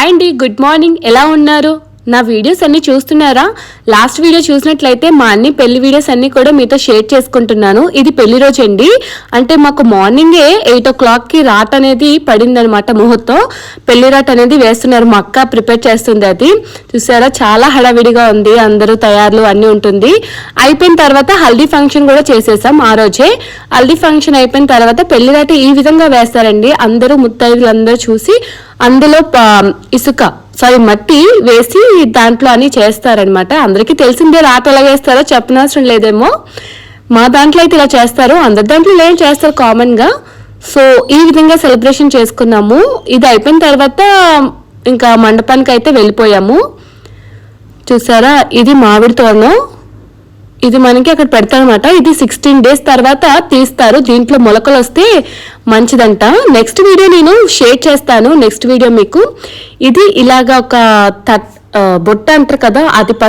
Hi అండి good morning. ఎలా ఉన్నారు? నా వీడియోస్ అన్ని చూస్తున్నారా? లాస్ట్ వీడియో చూసినట్లయితే మా అన్ని పెళ్ళి వీడియోస్ అన్ని కూడా మీతో షేర్ చేసుకుంటున్నాను. ఇది పెళ్ళి రోజు అండి. అంటే మాకు మార్నింగే ఎయిట్ ఓ క్లాక్కి రాట్ అనేది పడిందనమాట ముహూర్తం. పెళ్ళి రాట్ అనేది వేస్తున్నారు. మా అక్క ప్రిపేర్ చేస్తుంది అది. చూసారా? చాలా హడావిడిగా ఉంది. అందరూ తయారులు అన్నీ ఉంటుంది. అయిపోయిన తర్వాత హల్దీ ఫంక్షన్ కూడా చేసేసాం ఆ రోజే. హల్దీ ఫంక్షన్ అయిపోయిన తర్వాత పెళ్ళి రాట ఈ విధంగా వేస్తారండి. అందరూ ముత్తైదులు అందరూ చూసి అందులో ప- ఇసుక సారీ మట్టి వేసి దాంట్లో అని చేస్తారనమాట అందరికీ తెలిసిందే రాత ఎలా వేస్తారో చెప్పనవసరం లేదేమో. మా దాంట్లో అయితే ఇలా చేస్తారు అందరి దాంట్లో ఏం చేస్తారు కామన్గా. సో ఈ విధంగా సెలబ్రేషన్ చేసుకున్నాము. ఇది అయిపోయిన తర్వాత ఇంకా మండపానికి అయితే వెళ్ళిపోయాము. చూసారా? ఇది మామిడి తోరణం. ఇది మనకి అక్కడ పెడతారనమాట ఇది సిక్స్టీన్ డేస్ తర్వాత తీస్తారు. దీంట్లో మొలకలు వస్తే మంచిదంట. నెక్స్ట్ వీడియో నేను షేర్ చేస్తాను. నెక్స్ట్ వీడియో మీకు. ఇది ఇలాగా ఒక తట్ బొట్ట అంటారు కదా అది